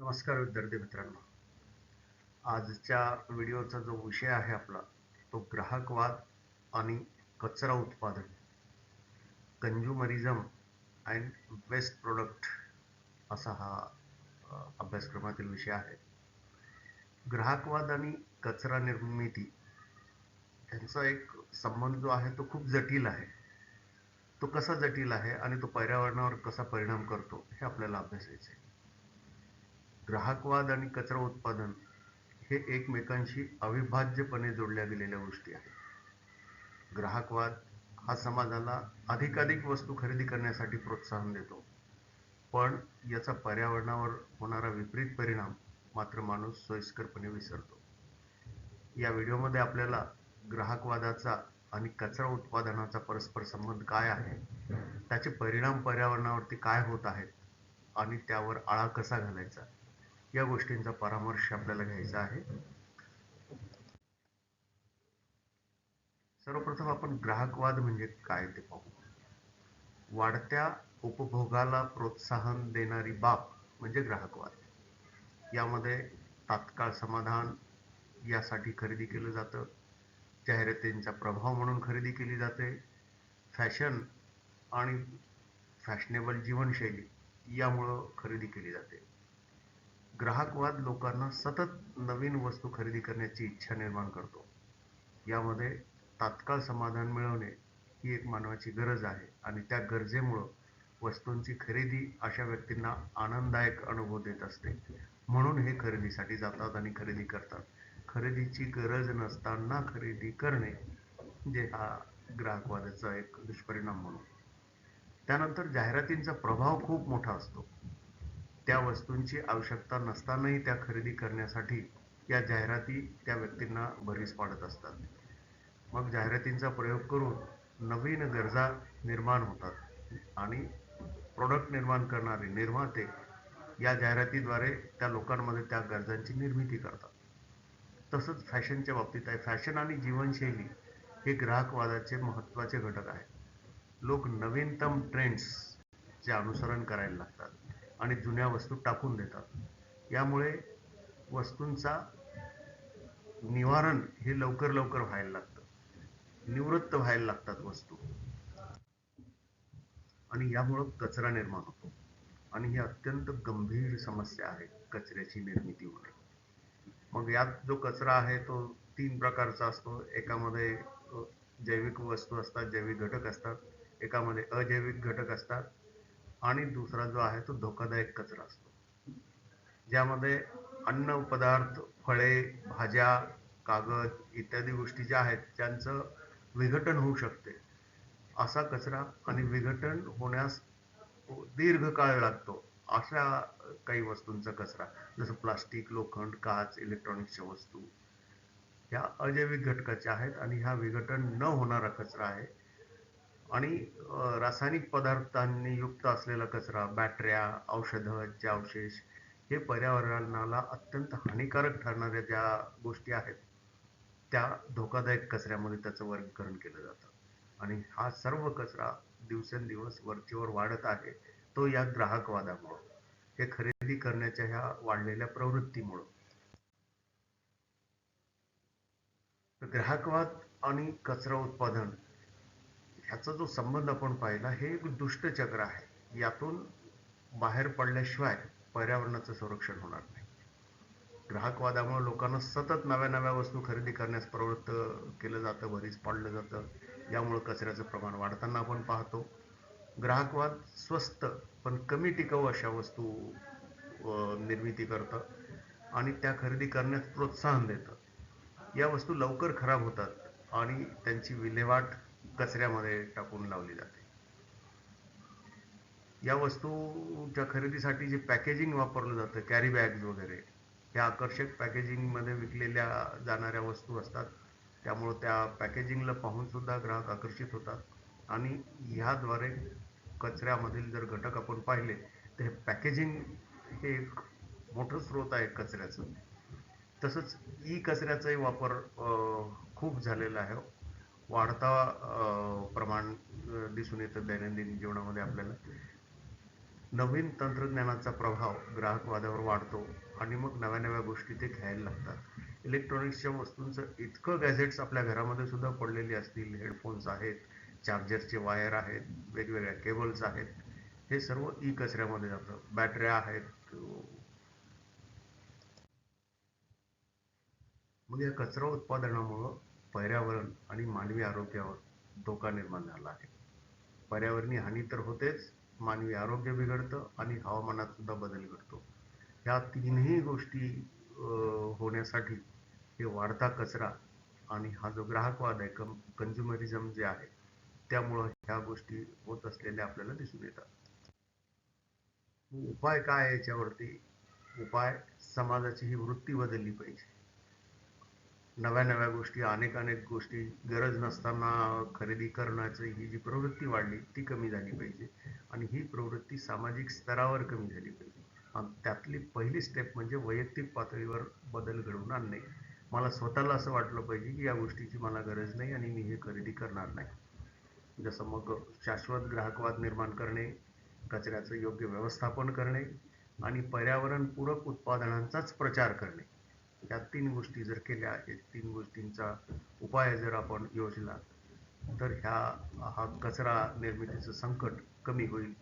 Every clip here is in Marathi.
नमस्कार विद्यार्थी मित्रांनो. आजच्या व्हिडिओचा जो विषय आहे आपला तो ग्राहकवाद आणि कचरा उत्पादन कंझ्युमरिझम अँड वेस्ट प्रोडक्ट असा हा अभ्यासक्रमातील विषय आहे. ग्राहकवाद आणि कचरा निर्मिती यांचा एक संबंध जो आहे तो खूप जटिल आहे. तो कसा जटिल आहे आणि तो पर्यावरणावर कसा परिणाम करतो हे आपल्याला अभ्यासायचं आहे ग्राहकवाद आणि कचरा उत्पादन हे एकमेकांशी अविभाज्यपणे जोडल्या गेलेल्या गोष्टी आहेत. ग्राहकवाद हा समाजाला अधिकाधिक वस्तू खरेदी करण्यासाठी प्रोत्साहन देतो. पण याचा पर्यावरणावर होणारा विपरीत परिणाम मात्र माणूस सोयीस्करपणे विसरतो. या व्हिडिओमध्ये आपल्याला ग्राहकवादाचा आणि कचरा उत्पादनाचा परस्पर संबंध काय आहे त्याचे परिणाम पर्यावरणावरती काय होत आहेत आणि त्यावर आळा कसा घालायचा या गोष्टींचा परामर्श आपल्याला घ्यायचा आहे. सर्वप्रथम आपण ग्राहकवाद म्हणजे काय ते पाहू. वाढत्या उपभोगाला प्रोत्साहन देणारी बाब म्हणजे ग्राहकवाद. यामध्ये तात्काळ समाधान यासाठी खरेदी केलं जातं. जाहिरातींचा प्रभाव म्हणून खरेदी केली जाते. फॅशन आणि फॅशनेबल जीवनशैली यामुळं खरेदी केली जाते. ग्राहकवाद लोकांना सतत नवीन वस्तू खरेदी करण्याची इच्छा निर्माण करतो. यामध्ये तात्काळ समाधान मिळवणे ही एक मानवाची गरज आहे आणि त्या गरजेमुळं वस्तूंची खरेदी अशा व्यक्तींना आनंददायक अनुभव देत असते. म्हणून हे खरेदीसाठी जातात आणि खरेदी करतात. खरेदीची गरज नसताना खरेदी करणे जे हा ग्राहकवादाचा एक दुष्परिणाम म्हणून. त्यानंतर जाहिरातींचा प्रभाव खूप मोठा असतो. त्या वस्तूंची आवश्यकता नसतानाही त्या खरेदी करण्यासाठी या जाहिराती त्या व्यक्तींना भरीस पाडत असतात. मग जाहिरातींचा प्रयोग करून नवीन गरजा निर्माण होतात आणि प्रोडक्ट निर्माण करणारे निर्माते या जाहिरातीद्वारे त्या लोकांमध्ये त्या गरजांची निर्मिती करतात. तसंच फॅशनच्या बाबतीत आहे. फॅशन आणि जीवनशैली हे ग्राहकवादाचे महत्त्वाचे घटक आहेत. लोक नवीनतम ट्रेंड्सचे अनुसरण करायला लागतात. आणि जुन्या वस्तू टाकून देतात. यामुळे वस्तूंचा निवारण हे लवकर लवकर व्हायला लागतं. निवृत्त व्हायला लागतात वस्तू. आणि यामुळं कचरा निर्माण होतो. आणि ही अत्यंत गंभीर समस्या आहे कचऱ्याची निर्मिती होणे मग यात जो कचरा आहे तो तीन प्रकारचा असतो. एकामध्ये जैविक वस्तू असतात जैविक घटक असतात. एकामध्ये अजैविक घटक असतात. आणि दुसरा जो आहे तो धोकादायक कचरा असतो. ज्यामध्ये अन्न पदार्थ फळे भाज्या कागद इत्यादी गोष्टी ज्या आहेत त्यांचं विघटन होऊ शकते. असा कचरा आणि विघटन होण्यास दीर्घकाळ लागतो अशा काही वस्तूंचा कचरा. जसं प्लास्टिक लोखंड काच इलेक्ट्रॉनिक्सच्या वस्तू. ह्या अजैविक घटकाच्या आहेत आणि ह्या विघटन न होणारा कचरा आहे. आणि रासायनिक पदार्थांनी युक्त असलेला कचरा बॅटऱ्या औषधाचे अवशेष हे पर्यावरणाला अत्यंत हानिकारक ठरणाऱ्या ज्या गोष्टी आहेत त्या धोकादायक कचऱ्यामध्ये त्याचं वर्गीकरण केलं जातं. आणि हा सर्व कचरा दिवसेंदिवस वरचेवर वाढत आहे तो या ग्राहकवादामुळं हे खरेदी करण्याच्या ह्या वाढलेल्या प्रवृत्तीमुळं. ग्राहकवाद आणि कचरा उत्पादन ह्याचा जो संबंध आपण पाहिला हे एक दुष्टचक्र आहे. यातून बाहेर पडल्याशिवाय पर्यावरणाचं संरक्षण होणार नाही. ग्राहकवादामुळे लोकांना सतत नव्या नव्या वस्तू खरेदी करण्यास प्रवृत्त केलं जातं भरीस पाडलं जातं. यामुळं कचऱ्याचं प्रमाण वाढताना आपण पाहतो. ग्राहकवाद स्वस्त पण कमी टिकाऊ अशा वस्तू निर्मिती करतं आणि त्या खरेदी करण्यास प्रोत्साहन देतं. या वस्तू लवकर खराब होतात आणि त्यांची विल्हेवाट कचऱ्यामध्ये टाकून लावली जाते. या वस्तूच्या खरेदीसाठी जे पॅकेजिंग वापरलं जातं कॅरी बॅग्स वगैरे ह्या आकर्षक पॅकेजिंगमध्ये विकलेल्या जाणाऱ्या वस्तू असतात. त्यामुळं त्या पॅकेजिंगला पाहूनसुद्धा ग्राहक आकर्षित होतात. आणि ह्याद्वारे कचऱ्यामधील जर घटक आपण पाहिले तर हे पॅकेजिंग हे एक मोठं स्रोत आहे कचऱ्याचं. तसंच ई कचऱ्याचाही वापर खूप झालेला आहे. वाढता प्रमाण दिसून येतं दैनंदिन जीवनामध्ये आपल्याला. नवीन तंत्रज्ञानाचा प्रभाव ग्राहकवादावर वाढतो आणि मग नव्या नव्या गोष्टी ते घ्यायला लागतात. इलेक्ट्रॉनिक्सच्या वस्तूंचं इतकं गॅझेट्स आपल्या घरामध्ये सुद्धा पडलेली असतील. हेडफोन्स आहेत चार्जरचे वायर आहेत वेगवेगळ्या केबल्स आहेत. हे सर्व ई कचऱ्यामध्ये जातं. बॅटऱ्या आहेत. मग या कचरा उत्पादनामुळं पर्यावरण आणि मानवी आरोग्यावर धोका निर्माण झाला आहे. पर्यावरणीय हानी तर होतेच मानवी आरोग्य बिघडतं आणि हवामानात सुद्धा बदल घडतो. या तीनही गोष्टी होण्यासाठी हे वाढता कचरा आणि हा जो ग्राहकवाद आहे कं कन्झ्युमरिझम जे आहे त्यामुळं ह्या गोष्टी होत असलेल्या आपल्याला दिसून येतात. उपाय काय आहे याच्यावरती? उपाय समाजाची ही वृत्ती बदलली पाहिजे. नव्या नव्या गोष्टी अनेक अनेक गोष्टी गरज नसताना खरेदी करण्याचं ही जी प्रवृत्ती वाढली ती कमी झाली पाहिजे. आणि ही प्रवृत्ती सामाजिक स्तरावर कमी झाली पाहिजे. त्यातली पहिली स्टेप म्हणजे वैयक्तिक पातळीवर बदल घडवून आणणे. मला स्वतःला असं वाटलं पाहिजे की या गोष्टीची मला गरज नाही आणि मी हे खरेदी करणार नाही. जसं मग शाश्वत ग्राहकवाद निर्माण करणे कचऱ्याचं योग्य व्यवस्थापन करणे आणि पर्यावरणपूरक उत्पादनांचाच प्रचार करणे. या तीन गोष्टी जर केल्या या तीन गोष्टींचा उपाय जर आपण योजला तर ह्या हा कचरा निर्मितीचं संकट कमी होईल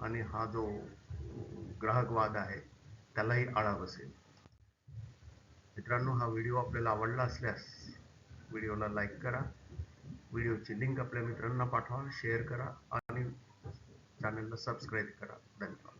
आणि हा जो ग्राहकवाद आहे त्यालाही आळा बसेल. मित्रांनो हा व्हिडिओ आपल्याला आवडला असल्यास व्हिडिओला लाईक करा व्हिडिओची लिंक आपल्या मित्रांना पाठवा शेअर करा आणि चॅनलला सबस्क्राईब करा. धन्यवाद.